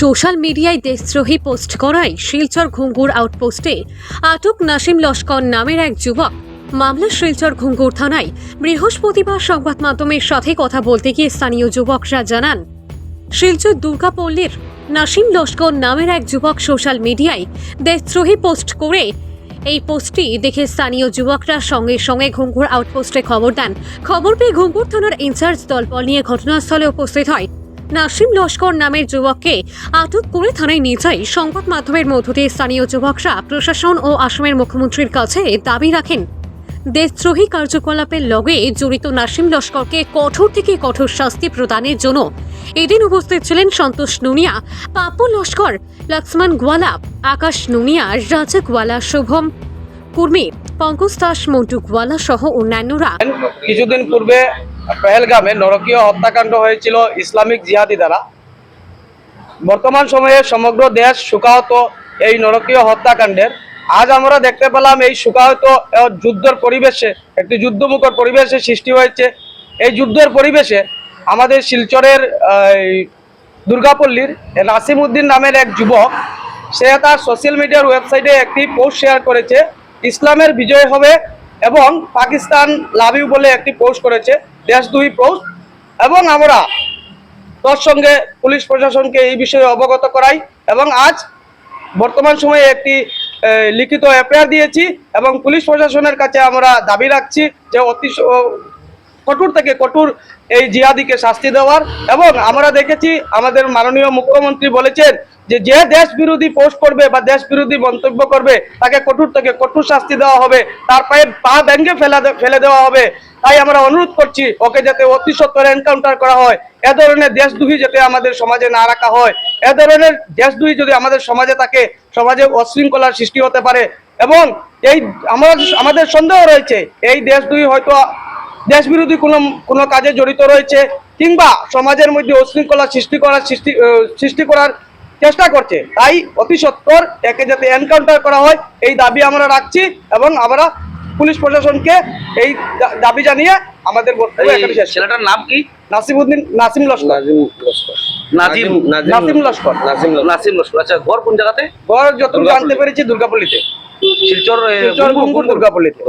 Social মিডিয়ায় দেশদ্রোহী post করায় শিলচর ঘুঙ্গুর আউটপোস্টে আটক নাসিম লস্কর নামের এক যুবক। মামলা শিলচর ঘুঙ্গুর থানায়। বৃহস্পতিবার সংবাদ মাধ্যমের সাথে কথা বলতে গিয়ে স্থানীয় যুবকরা জানান, শিলচর দুর্গাপল্লীর নাসিম লস্কর নামের এক যুবক সোশ্যাল মিডিয়ায় দেশদ্রোহী পোস্ট করে এই পোস্টটি দেখে স্থানীয় যুবকরা সঙ্গে সঙ্গে ঘুঙ্গুর আউটপোস্টে খবর দেন। খবর পেয়ে ঘুঙ্গুর থানার ইনচার্জ দলবল নিয়ে ঘটনাস্থলে উপস্থিত হয়। নাসিম লস্কর নামের যুবককে আটক করে থানায় নিয়ে যায় সংবাদ মাধ্যমের মধ্য দিয়ে স্থানীয় যুবকরা। প্রশাসন ও আসামের মুখ্যমন্ত্রীর কাছে দাবি রাখেন, দেশদ্রোহী কার্যকলাপের লগে জড়িত নাসিম লস্করকে কঠোর থেকে কঠোর শাস্তি প্রদানের জন্য এদিন উপস্থিত ছিলেন সন্তোষ নুনিয়া, পাপু লস্কর, লক্ষ্মণ গোয়ালা, আকাশ নুনিয়া, রাজা গোয়ালা, শুভম কুর্মী, পঙ্কজ দাস, মন্টু গোয়ালা সহ অন্যান্যরা। কিছুদিন পূর্বে পেহেলগামে নরকীয় হত্যাকাণ্ড হয়েছিল ইসলামিক জিহাদি দ্বারা। বর্তমান সময়ে সমগ্র দেশ শোকাহত এই নরকীয় হত্যাকাণ্ডের। আজ আমরা দেখতে পেলাম এই শোকাহত যুদ্ধের পরিবেশে, একটি যুদ্ধমুখর পরিবেশে সৃষ্টি হয়েছে। এই যুদ্ধের পরিবেশে আমাদের শিলচরের দুর্গাপল্লীর নাসিম উদ্দিন নামের এক যুবক, সে তার সোশ্যাল মিডিয়ার ওয়েবসাইটে একটি পোস্ট শেয়ার করেছে। ইসলামের বিজয় হবে এবং পাকিস্তান লাভ ইউ বলে একটি পোস্ট করেছে। দেশ দুই পোস্ট এবং আমরা তোর সঙ্গে পুলিশ প্রশাসনকে এই বিষয়ে অবগত করাই এবং আজ বর্তমান সময়ে একটি লিখিত এফআইআর দিয়েছি এবং পুলিশ প্রশাসনের কাছে আমরা দাবি রাখছি যে অতি কঠোর থেকে কঠোর এই জিহাদিকে শাস্তি দেওয়ার এবং আমরা দেখেছি আমাদের মাননীয় মুখ্যমন্ত্রী বলেছেন যে যে দেশ বিরোধী পোস্ট করবে বা দেশ বিরোধী মন্তব্য করবে, তাকে কঠোর থেকে কঠোর শাস্তি দেওয়া হবে, তার পায়ে পা ব্যাঙ্গে ফেলা ফেলে দেওয়া হবে। তাই আমরা অনুরোধ করছি ওকে যাতে অতি সত্তর এনকাউন্টার করা হয়। এ ধরনের দেশদ্রোহী যাতে আমাদের সমাজে না রাখা হয়। এ ধরনের দেশদ্রোহী যদি আমাদের সমাজে থাকে, সমাজে অশৃঙ্খলার সৃষ্টি হতে পারে এবং এই আমার, আমাদের সন্দেহ রয়েছে, এই দেশদ্রোহী হয়তো দেশ বিরোধী কোনো কোনো কাজে জড়িত রয়েছে কিংবা সমাজের মধ্যে উশৃঙ্খলা সৃষ্টি করার সৃষ্টি সৃষ্টি করার চেষ্টা করছে তাই অতি সত্বর একে যাতে এনকাউন্টার করা হয় এই দাবি আমরা রাখছি এবং আমরা পুলিশ প্রশাসনকে এই দাবি জানিয়ে আমাদের। ছেলেটার নাম কি? নাসিমউদ্দিন নাসিম লস্কর। নাজিম নাসিম লস্কর। নাসিম লস্কর। আচ্ছা ঘর কোন জায়গাতে? ঘর যতটুকু জানতে পেরেছি দুর্গাপল্লীতে। শিলচর শিলচর দুর্গাপল্লীতে।